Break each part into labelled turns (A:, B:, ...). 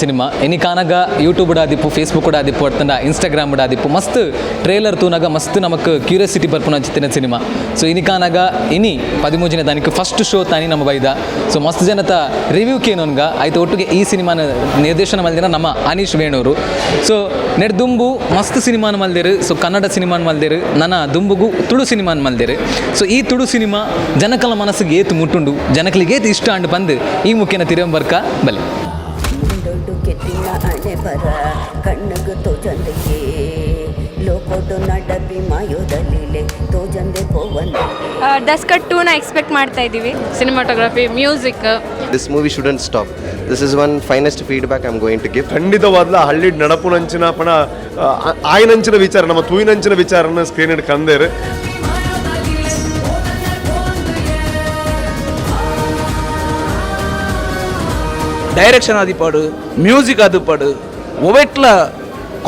A: Cinema. ಎನಿ ಕಾನಗ YouTube ಆದಿಪ್ಪು ಫೇಸ್ಬುಕ್ ಕೂಡ ಆದಿಪ್ಪು ಅರ್ತಂಡ ಇನ್ಸ್ಟಾಗ್ರಾಮ್ ಆದಿಪ್ಪು ಮಸ್ತ್ ಟ್ರೇಲರ್ ತೂನಾಗ ಮಸ್ತ್ ನಮಕ್ ಕ್ಯೂರಿಯಾಸಿಟಿ ಪರ್ ಚಿತ್ತಿನ ಸಿನಿಮಾ. ಸೊ ಇನಿ ಕಾನಗ ಇನಿ ಪದಿಮೂಜಿನ ದಾನಿಕ್ಕೆ ಫಸ್ಟ್ ಶೋ ತಾನಿ ನಮ್ಮ ಬೈದ. ಸೊ ಮಸ್ತ್ ಜನತ ರಿವ್ಯೂ ಕೇನೋನ್ಗ ಆಯ್ತು, ಒಟ್ಟಿಗೆ ಈ ಸಿನಿಮಾನ ನಿರ್ದೇಶನ ಮಲ್ದಿನ ನಮ್ಮ ಅನೀಶ್ ವೇಣೂರು. ಸೊ ನೆಡ್ ದುಂಬು ಮಸ್ತ್ ಸಿನಿಮಾನ ಮಲ್ದಿರು. ಸೊ ಕನ್ನಡ ಸಿನಿಮಾನ ಮಲ್ದಿರು. ನನ್ನ ದುಂಬುಗು ತುಳು ಸಿನಿಮಾನ ಮಲ್ದಿರು. ಸೊ ಈ ತುಳು ಸಿನಿಮಾ ಜನಕಲ ಮನಸ್ಸಿಗೆ ಏತು ಮುಟ್ಟುಂಡು. ಜನಕಲಿಗೆ ಏತು ಇಷ್ಟ ಅಂಡು ಬಂದು ಈ ಮುಖ್ಯನ ತಿರುವಂಬರ್ಕ ಬಲೆ
B: ದೊಡ್ಡ ಅಣೆ ಬರ ಕಣ್ಣಗು ತೋಜಂದೆಗೆ ಲೋಕೋಟು ನಡಬಿ ಮಾಯೋದಲ್ಲಿಲೆ ತೋಜಂದೆ ಪೋವನ್
C: ಡಸ್ಕಟ್ ಟೂನ ಎಕ್ಸ್ಪೆಕ್ಟ್ ಮಾಡ್ತಾ ಇದ್ದೀವಿ
D: cinematography music
E: this movie shouldn't stop this is one finest feedback I am going to
F: give ಖಂಡಿತವಾದ ಹಳ್ಳಿ ನಡಪುನಂಚಿನ ಪಣ ಆಯ್ನಂಚಿನ ವಿಚಾರ ನಮ್ಮ ತೂಯಿನಂಚಿನ ವಿಚಾರನ ಸ್ಕ್ರೀನ್ ಇಡ್
G: ಡೈರೆಕ್ಷನ್ ಆದಿಪಾಡು ಮ್ಯೂಸಿಕ್ ಆದಿಪಾಡು ಒವೆಟ್ಲ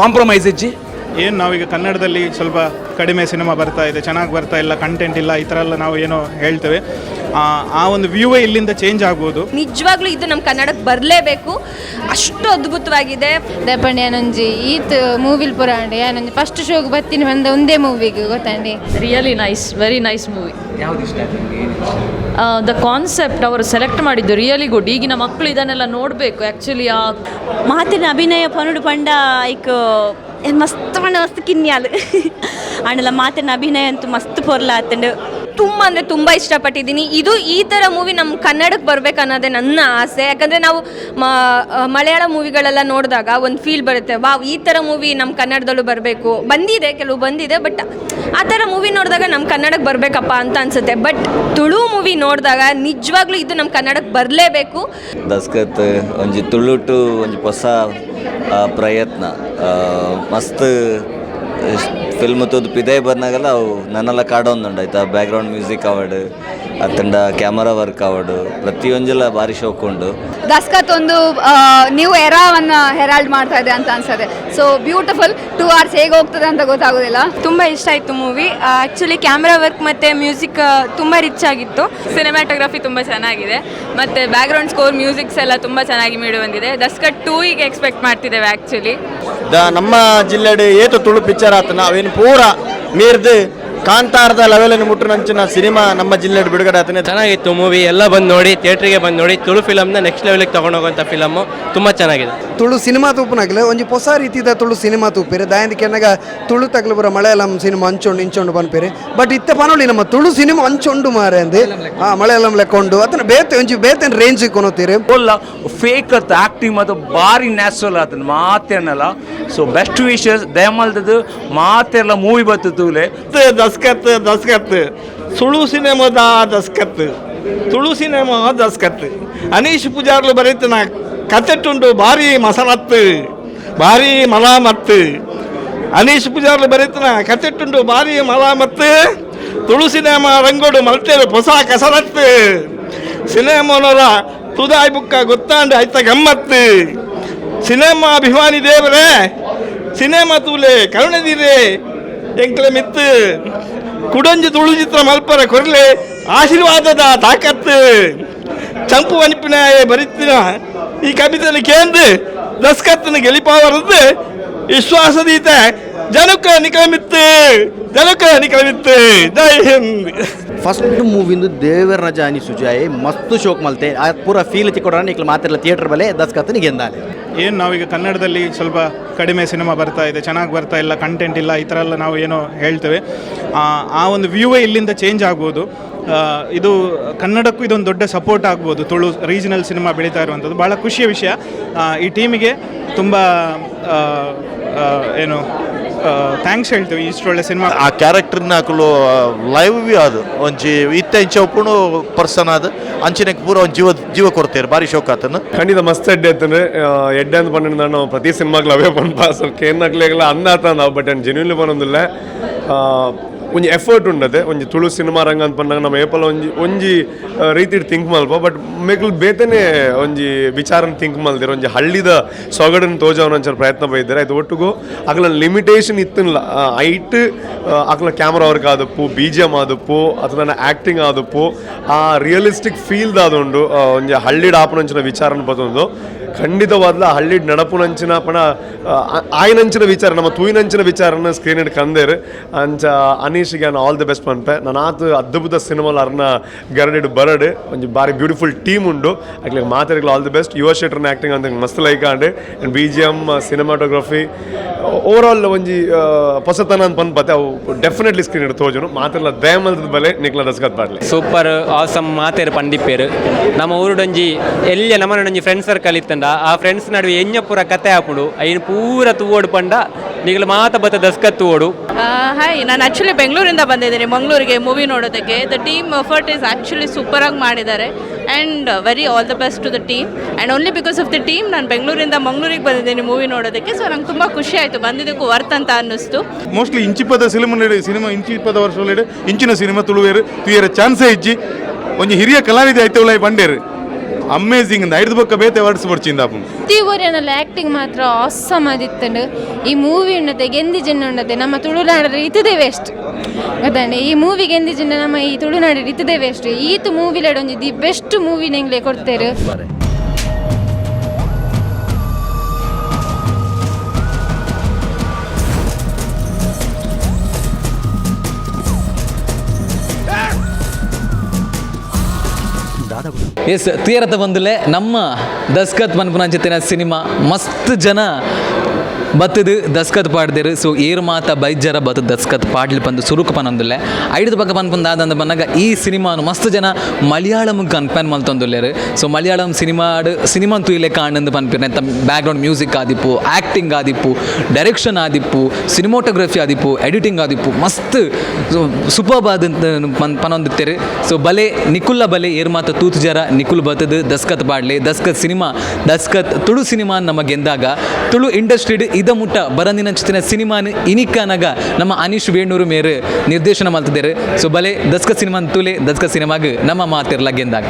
G: ಕಾಂಪ್ರಮೈಸ್ ಇಜ್ಜಿ.
H: ಏನು ನಾವೀಗ ಕನ್ನಡದಲ್ಲಿ ಸ್ವಲ್ಪ ಕಡಿಮೆ ಸಿನಿಮಾ ಬರ್ತಾ ಇದೆ, ಚೆನ್ನಾಗಿ ಬರ್ತಾ ಇಲ್ಲ ಕಂಟೆಂಟ್ ಇಲ್ಲ, ಈ ಥರ ಎಲ್ಲ ನಾವು ಏನೋ ಹೇಳ್ತೇವೆ. ಆ, ಆ ಒಂದು ವ್ಯೂವೇ ಇಲ್ಲಿಂದ ಚೇಂಜ್ ಆಗ್ಬೋದು.
C: ನಿಜವಾಗ್ಲೂ ಇದು ನಮ್ಮ ಕನ್ನಡಕ್ಕೆ ಬರಲೇಬೇಕು. ಅಷ್ಟು ಅದ್ಭುತವಾಗಿದೆ.
D: ದಪಣಿ ಏನೊಂಜಿ ಈತ್ ಮೂವಿಲ್ ಪುರಾಂಡೆ ಏನೊಂಜಿ ಫಸ್ಟ್ ಶೋಗೆ ಬರ್ತೀನಿ ಬಂದ ಒಂದೇ ಮೂವಿಗೆ ಗೊತ್ತಂಡಿ?
I: Really nice very nice movie the concept ಅವರು ಸೆಲೆಕ್ಟ್ ಮಾಡಿದ್ದು ರಿಯಲಿ ಗುಡ್ ಈಗಿನ ಮಕ್ಕಳು ಇದನ್ನೆಲ್ಲ ನೋಡಬೇಕು ಆ್ಯಕ್ಚುಲಿ ಆ
J: ಮಾತಿನ ಅಭಿನಯ ಪನುಡು ಪಂಡ ಐಕ್ ಮಸ್ತ್ ಪಂಡ ಮಸ್ತ್ ಕಿನ್ಯಾಲ್. ಆಂಡಲ ಮಾತಿನ ಅಭಿನಯ ಅಂತೂ ಮಸ್ತ್ ಪೊರ್ಲ ಆತಂಡು
C: ತುಂಬ ಅಂದರೆ ತುಂಬ ಇಷ್ಟಪಟ್ಟಿದ್ದೀನಿ. ಇದು ಈ ಥರ ಮೂವಿ ನಮ್ಮ ಕನ್ನಡಕ್ಕೆ ಬರಬೇಕು ಅನ್ನೋದೇ ನನ್ನ ಆಸೆ. ಯಾಕಂದರೆ ನಾವು ಮಲಯಾಳ ಮೂವಿಗಳೆಲ್ಲ ನೋಡಿದಾಗ ಒಂದು ಫೀಲ್ ಬರುತ್ತೆ. ವಾವ್, ಈ ಥರ ಮೂವಿ ನಮ್ಮ ಕನ್ನಡದಲ್ಲೂ ಬರಬೇಕು. ಬಂದಿದೆ, ಕೆಲವು ಬಂದಿದೆ ಬಟ್ ಆ ಥರ ಮೂವಿ ನೋಡಿದಾಗ ನಮ್ಮ ಕನ್ನಡಕ್ಕೆ ಬರಬೇಕಪ್ಪ ಅಂತ ಅನ್ಸುತ್ತೆ. ಬಟ್ ತುಳು ಮೂವಿ ನೋಡಿದಾಗ ನಿಜವಾಗ್ಲೂ ಇದು ನಮ್ಮ ಕನ್ನಡಕ್ಕೆ ಬರಲೇಬೇಕು.
K: ದಸ್ಕತ್, ಒಂಜಿ ತುಳುಟು ಒಂದು ಹೊಸ ಪ್ರಯತ್ನ. ಮಸ್ತ್ ಫಿಲ್ಮ್ ತುದ್ ಪಿದೇ ಬಂದಾಗಲ್ಲ ಅವು ನನ್ನೆಲ್ಲ ಕಾಡೊಂದುಂಡು ಆಯ್ತಾ? ಬ್ಯಾಕ್ಗ್ರೌಂಡ್ ಮ್ಯೂಸಿಕ್ ಅವಾರ್ಡ್ ಅತ್ತಂಡ ಕ್ಯಾಮರಾ ವರ್ಕ್ ಅವಾರ್ಡ್ ಪ್ರತಿಯೊಂದೆಲ್ಲ ಭಾರಿ ಶೋಕ್ ಉಂಡು
D: ದಸ್ಕತ್ ಒಂದು ನ್ಯೂ ಎರಾವನ್ನು ಹೆರಾಲ್ಡ್ ಮಾಡ್ತಾ ಇದೆ ಅಂತ ಅನ್ಸುತ್ತೆ. ಸೊ ಬ್ಯೂಟಿಫುಲ್ ಟೂ ಅವರ್ಸ್ ಹೇಗೆ ಹೋಗ್ತದೆ ಅಂತ ಗೊತ್ತಾಗೋದಿಲ್ಲ?
C: ತುಂಬ ಇಷ್ಟ ಆಯಿತು ಮೂವಿ ಆ್ಯಕ್ಚುಲಿ ಕ್ಯಾಮ್ರಾ ವರ್ಕ್ ಮತ್ತು ಮ್ಯೂಸಿಕ್ ತುಂಬ ರಿಚ್ ಆಗಿತ್ತು. ಸಿನಿಮಾಟೋಗ್ರಫಿ ತುಂಬ ಚೆನ್ನಾಗಿದೆ. ಮತ್ತು ಬ್ಯಾಕ್ಗ್ರೌಂಡ್ ಸ್ಕೋರ್ ಮ್ಯೂಸಿಕ್ಸ್ ಎಲ್ಲ ತುಂಬ ಚೆನ್ನಾಗಿ ಮೀಡು ಬಂದಿದೆ. ದಸ್ಕಟ್ ಈಗ ಎಕ್ಸ್ಪೆಕ್ಟ್ ಮಾಡ್ತಿದ್ದೇವೆ ಆ್ಯಕ್ಚುಲಿ
G: ದ ನಮ್ಮ ಜಿಲ್ಲೆಡೆ ಏತು ತುಳು ಪಿಕ್ಚರ್ ಆತ ನಾವೇನು ಪೂರ ಮೀರ್ದು ಕಾಂತಾರದ ಲೆವೆಲ್ ಮುಟ್ಟುನಂಚಿನ ಸಿನಿಮಾ ನಮ್ಮ ಜಿಲ್ಲೆ ಬಿಡುಗಡೆ ಆತನೇ.
I: ಚೆನ್ನಾಗಿತ್ತು ಮೂವಿ ಎಲ್ಲ ಬಂದು ನೋಡಿ ಥಿಯೇಟ್ರಿಗೆ ಬಂದು ನೋಡಿ ತುಳು ಫಿಲಮ್ನ ನೆಕ್ಸ್ಟ್ ಲೆವೆಲ್ಗೆ ತೊಗೊಂಡೋಗೋಂಥ ಫಿಲಮು ತುಂಬ ಚೆನ್ನಾಗಿದೆ.
G: ತುಳು ಸಿನಿಮಾ ತೂಪನಾಗಲೆ ಒಂಜಿ ಹೊಸ ರೀತಿದ ತುಳು ಸಿನಿಮಾ ತೂಪಿರೆ ದಾಯಂದ ಕೆನಗ ತುಳು ತಗಲು ಬರ ಮಲಯಾಳಂ ಸಿನಿಮಾ ಅಂಚೊಂಡು ಇಂಚೊಂಡು ಪನ್ಪೇರೆ ಬಟ್ ಇತ್ತ ಪನೋಲಿ ನಮ್ಮ ತುಳು ಸಿನಿಮಾ ಅಂಚೊಂಡು ಮಾರೆ ಅಂದೆ. ಆ ಮಲಯಾಳಂ ಲೆಕ್ಕೊಂಡು ಅತನ ಬೇತೆ ಒಂಜಿ ಬೇತೆ ರೇಂಜ್ ಕೊನೋತೀರಿ.
K: ಒಲ್ಲ ಫೇಕ್ ಅತ್ತ ಆಕ್ಟಿಂಗ್ ಮತ್ತು ಭಾರಿ ನ್ಯಾಚುರಲ್ ಆತನ ಮಾತೇನಲ್ಲ ಸೊ ಬೆಸ್ಟ್ ವಿಷಸ್ ದಯಮಲ್ದದು ಮಾತೆಲ್ಲ ಮೂವಿ ಬತ್ತು ತೂಲೆ
G: ದಸ್ಕತ್ ದಸ್ಕತ್. ಸುಳು ಸಿನಿಮಾದ ದಸ್ಕತ್. ತುಳು ಸಿನಿಮಾ ದಸ್ಕತ್. ಅನೀಶ್ ಪೂಜಾರ್ಲು ಬರೀತನ ಕತೆಟ್ಟುಂಡು ಭಾರಿ ಮಸಲತ್ತು ಭಾರಿ ಮಲಾಮತ್ತು ಅನೀಶ್ ಪೂಜಾರ್ಲು ಬರೀತನ ಕತೆಟ್ಟುಂಡು ಭಾರಿ ಮಲಾಮತ್ತು ತುಳು ಸಿನಿಮಾ ರಂಗೋಡು ಮಲ್ತೇವೆ ಹೊಸ ಕಸರತ್ತು ಸಿನಿಮಾನವರ ತುದಾಯ್ ಬುಕ್ಕ ಗೊತ್ತಾಂಡು ಆಯ್ತ ಗಮ್ಮತ್ತು ಸಿನಿಮಾ ಅಭಿಮಾನಿ ದೇವರೇ ಸಿನಿಮಾ ತೂಲೆ ಕರುಣದಿರೆ ಎಂಕ್ಲೆ ಮಿತ್ತು ಕುಡಂಜಿ ತುಳು ಚಿತ್ರ ಮಲ್ಪರ ಕೊರಲೆ ಆಶೀರ್ವಾದದ ತಾಕತ್ತು ಚಂಪು ಅನಿಪಿನ ಬರಿತಿನ ಈ ಕವಿತೆಯಲ್ಲಿ ಕೇಂದ್ರ ದಸ್ಕತ್ತನ ಗೆಲಿಪಾವರದ್ದು ವಿಶ್ವಾಸದೀತ. ಜನಕ ನಿಕಲಮಿತ್ತು ಜನಕ ನಿಕಲಮಿತ್ತು ಜೈ ಹಿಂದ್. ಫಸ್ಟ್ ಮೂವಿಂದು ದೇವರ ರಜಾ ಅನಿಸುಜಾಯ್ ಮಸ್ತ್ ಶೋಕ್ ಮಲ್ತೆ. ಆ ಪೂರ ಫೀಲ್ ಕೊಡೋಣ ನಿಕ್ಲ ಮಾತ್ರ ಥಿಯೇಟರ್ ಬಲೆ ದಸ್ಕತ್ ಗೆಂದಾಲೆ
H: ಏನು ನಾವೀಗ ಕನ್ನಡದಲ್ಲಿ ಸ್ವಲ್ಪ ಕಡಿಮೆ ಸಿನಿಮಾ ಬರ್ತಾ ಇದೆ ಚೆನ್ನಾಗಿ ಬರ್ತಾ ಇಲ್ಲ ಕಂಟೆಂಟ್ ಇಲ್ಲ ಈ ಥರ ಎಲ್ಲ ನಾವು ಏನೋ ಹೇಳ್ತೇವೆ. ಆ, ಒಂದು ವ್ಯೂವೇ ಇಲ್ಲಿಂದ ಚೇಂಜ್ ಆಗ್ಬೋದು. ಇದು ಕನ್ನಡಕ್ಕೂ ಇದೊಂದು ದೊಡ್ಡ ಸಪೋರ್ಟ್ ಆಗ್ಬೋದು. ತುಳು ರೀಜನಲ್ ಸಿನಿಮಾ ಬೆಳೀತಾ ಇರುವಂಥದ್ದು. ಭಾಳ ಖುಷಿಯ ವಿಷಯ. ಈ ಟೀಮಿಗೆ ತುಂಬ ಏನು ಥ್ಯಾಂಕ್ಸ್ ಹೇಳ್ತೇವೆ. ಇಷ್ಟೊಳ್ಳೆ ಸಿನಿಮಾ
K: ಆ ಕ್ಯಾರೆಕ್ಟರ್ನ ಹಾಕಲು ಲೈವ್ ಬಿ ಅದು. ಒಂಜಿ ಇತ್ತ ಇಂಚ ಒಪ್ಪುಣು ಪರ್ಸನ್ ಅದು. ಅಂಚಿನಕ್ಕೆ ಪೂರ ಒಂದು ಜೀವ ಜೀವ ಕೊಡ್ತೇವೆ ಭಾರಿ ಶೋಕ್ ಆತನ.
F: ಖಂಡಿತ ಮಸ್ತ್ ಎಡ್ಡೆ ಆತನು ಎಡ್ಡೆ ಅಂತ ಬಂದ ನಾನು ಪ್ರತಿ ಸಿನಿಮಾಗ್ಲು ಅವೇ ಬಂದ ಸ್ವಲ್ಪ ಕೇನ್ನಾಗ್ಲೆಲ್ಲ ಅನ್ನ ಆತ ನಾವು ಬಟ್ ಜೆನ್ಯೂನ್ಲಿ ಪನೊಂದಿಲ್ಲ ಒಂಜಿ ಎಫರ್ಟ್ ಉಂಡದೆ, ಒಂಜಿ ತುಳು ಸಿನಿಮಾ ರಂಗ ಅಂತ ಪಂಡಾಗ ನಮ್ಮ ಏಪಲ ಒಂಜಿ ಒಂಜಿ ರೀತಿ ಥಿಂಕ್ ಮಲ್ಪ ಬಟ್ ಮೇಕಲ್ ಬೇತನೆ ಒಂಜಿ ವಿಚಾರನ ಥಿಂಕ್ ಮಲ್ದಿರ, ಒಂಜಿ ಹಳ್ಳಿದ ಸೊಗಡನ್ನು ತೋಜವನ ಒಂಚೂರು ಪ್ರಯತ್ನ ಬೈದಿರ ಅದು ಒಟ್ಟಿಗೂ ಅಗಲ ಲಿಮಿಟೇಷನ್ ಇತ್ತಲ್ಲ ಐಟ್ ಅಗಲ ಕ್ಯಾಮ್ರಾ ವರ್ಕ್ ಆದಪ್ಪು ಬಿ ಜಿ ಎಂ ಆದಪ್ಪು ಅಥವಾ ಆ್ಯಕ್ಟಿಂಗ್ ಆದಪ್ಪು, ಆ ರಿಯಲಿಸ್ಟಿಕ್ ಫೀಲ್ ದಾದುಂಡು ಒಂಜಿ ಹಳ್ಳಿಡ್ ಆಪನಂಚಿನ ವಿಚಾರನ ಬತ್ತೊಂದು ಖಂಡಿತವಾದ್ಲ ಹಳ್ಳಿ ನಡಪುನಂಚಿನ ಪಣ ಆಯ್ನಂಚಿನ ವಿಚಾರ, ನಮ್ಮ ತೂಯಿನಂಚಿನ ವಿಚಾರನ ಸ್ಕ್ರೀನ್ ಕಂದೇರು. ಅಂಚ ಅನೀಶ್ಗೆ ನಾನು ಆಲ್ ದಿ ಬೆಸ್ಟ್ ಪನ್ಪೆ. ನಾನು ಆತು ಅದ್ಭುತ ಸಿನಿಮಾಲ ಅರ್ನ ಗರಡಿಡ್ ಬರಡ್. ಒಂಜಿ ಬಾರಿ ಬ್ಯೂಟಿಫುಲ್ ಟೀಮ್ ಉಂಡು. ಅಕ್ಲಿಗೆ ಮಾತಾಡಿಗಳು ಆಲ್ ದಿ ಬೆಸ್ಟ್ ಯುವ ಶೆಟ್ರನ್ ಆ್ಯಕ್ಟಿಂಗ್ ಅಂತ ಮಸ್ತ್ like and B G M cinematography over all ಒಂಜಿ ಪಸತನ ಹೊಸತನ ಅಂತ ಪನ್ಪತ್ತೆ ಅವು ಡೆಫಿನೆಟ್ಲಿ ಸ್ಕ್ರೀನ್ ಇಡ್ ತೋಜನು. ಮಾತಿಲ್ಲ ದಯಮಲ್ದ ಬಲೆ ನಿಕ್ಲ ದಸ್ಕತ್ ಬರ್ಲಿ.
I: ಸೂಪರ್ ಆಸಮ್ ಮಾತೇರು ಪಂಡಿಪೇರು ನಮ್ಮ ಊರುಡೊಂಜಿ ಎಲ್ಲಿ ನಮ್ಮನೊಂಜಿ ಫ್ರೆಂಡ್ಸ್ ಸರ್ಕಲ್ ಇತ್ತಂಡ. ಆ ಫ್ರೆಂಡ್ಸ್ ನಡುವೆ ಎಂಜ ಪೂರ ಕತೆ ಹಾಪುಂಡು ಐನ್ ಪೂರ ತೂವೋಡು ಪಂಡ. ನಿಗಲು ಮಾತ ಬತ್ತ ದಸ್ಕತ್ ತೂವೋಡು.
J: ಹಾಯ್ ನಾನು ಆ್ಯಕ್ಚುಲಿ ಬೆಂಗಳೂರಿಂದ ಬಂದಿದ್ದೀನಿ. ಮಂಗಳೂರಿಗೆ ಮೂವಿ ನೋಡೋದಕ್ಕೆ. The team effort is actually ಸೂಪರಾಗಿ ಮಾಡಿದ್ದಾರೆ. And very all the best to the team and only because of the team ನಾನು ಬೆಂಗಳೂರಿಂದ ಮಂಗಳೂರಿಗೆ ಬಂದಿದ್ದೀನಿ ಮೂವಿ ನೋಡೋದಕ್ಕೆ. ಸೊ ನಂಗೆ ತುಂಬ ಖುಷಿ ಆಯಿತು. ಬಂದಿದ್ದಕ್ಕೂ ವರ್ತ್ ಅಂತ ಅನ್ನಿಸ್ತು.
H: ಮೋಸ್ಟ್ಲಿ ಇಂಚಿಪ್ಪದ ಸಿನಿಮಾ ಸಿನಿಮಾ ಇಂಚಿಪ್ಪದ ವರ್ಷ ಇಂಚಿನ ಸಿನಿಮಾ ತುಳುವೇರು, ತುಯರ, ಚಾನ್ಸೇ ಇಜ್ಜಿ. ಒಂದು ಹಿರಿಯ ಕಲಾವಿದ ಆಯ್ತು ಬಂಡೇರು ಅಮೇಝಿಂಗ್ ಐದು ಬಕ್ಕ ಬೇತೆ ವರ್ಡ್ಸ್ ಬರ್ಚಿಂದ ಆಪುಂಡು
J: ಪ್ರತಿ ಊರಿನಲ್ಲಿ ಆ್ಯಕ್ಟಿಂಗ್ ಮಾತ್ರ ಆಸಮ್ ಆದಿತ್ತಂಡು ಈ ಮೂವಿ ಉಣ್ಣತೆ ಗೆಂದಿ ಜನ ಉಣ್ಣತೆ ನಮ್ಮ ತುಳುನಾಡರ ಇತದೇ ವೇಸ್ಟ್ ಗೊತ್ತಾಂಡೆ ಈ ಮೂವಿ ಗೆಂದಿ ಜನ ನಮ್ಮ ಈ ತುಳುನಾಡರ ಇತದೇ ವೇಸ್ಟ್ ಈತು ಮೂವಿಲೆಡ್ ಒಂಜಿ ದಿ ಬೆಸ್ಟ್ ಮೂವಿ ನೆಂಗ್ಲೆ ಕೊಡ್ತೇರು?
A: ಎಸ್ ತೀರತ ಬಂದಲೇ ನಮ್ಮ ದಸ್ಕತ್ ಮನ್ಪುನಂಚಿತ್ತಿನ ಸಿನಿಮಾ ಮಸ್ತ್ ಜನ ಬತ್ತದು ದಸ್ಕತ್ ಪಾಡ್ದಿರು. ಸೊ ಏರ್ ಮಾತ ಬೈಜರ ಬತ್ತದ ದಸ್ಕತ್ ಪಾಡ್ಲಿ ಬಂದು ಸುರುಕು ಪನೊಂದುಲ್ಲೆ ಐದು ಪಕ್ಕ ಪನ್ಪುಂದ ಆದಂದ ಬಂದಾಗ ಈ ಸಿನಿಮಾನು ಮಸ್ತ್ ಜನ ಮಲಯಾಳಂ ಕನ್ಪೇನ್ ಮಲ್ತೊಂದುಲ್ಲೇರು ಸೊ ಮಲಯಾಳಂ ಸಿನಿಮಾ ಸಿನಿಮಾ ತುಯಿಲೆ ಕಾಣಂದು ಬ್ಯಾಕ್ ಬ್ಯಾಕ್ಗ್ರೌಂಡ್ ಮ್ಯೂಸಿಕ್ ಆದಿಪ್ಪು ಆ್ಯಕ್ಟಿಂಗ್ ಆದಿಪ್ಪು ಡೈರೆಕ್ಷನ್ ಆದಿಪ್ಪು ಸಿನಿಮೋಟೋಗ್ರಫಿ ಆದಿಪ್ಪು ಎಡಿಟಿಂಗ್ ಆದಿಪ್ಪು, ಮಸ್ತ್. ಸೂಪರ್ಬ್ ಆದಂತ ಪನ್ ಪನೊಂದಿತ್ತೇರು ಸೊ ಬಲೆ ನಿಕುಲ್ಲ ಬಲೆ ಏರ್ ಮಾತ ತೂತು ಜರ ನಿಕುಲ್ ಬತ್ತದು ದಸ್ಕತ್ ಪಾಡ್ಲಿ. ದಸ್ಕತ್ ಸಿನಿಮಾ, ದಸ್ಕತ್ ತುಳು ಸಿನಿಮಾ ನಮಗೆ ಎಂದಾಗ ತುಳು ಇಂಡಸ್ಟ್ರಿಡ್ ಇದ ಮುಟ್ಟ ಸಿನಿಮಾ ಸಿನಿಮಾನ್ ಇನಿಕ್ಕನಗ ನಮ್ಮ ಅನೀಶ್ ವೇಣೂರು ಮೇರು ನಿರ್ದೇಶನ ಮಾಡ್ತಿದ್ದಾರೆ. ಸೊ ಬಲೆ ದಸ್ಕ ಸಿನಿಮಾ ತೂಲೆ ದಸ್ಕ ಸಿನಿಮಾಗ ನಮ್ಮ ಮಾತಿರ್ಲ ಗೆಂದಾಗ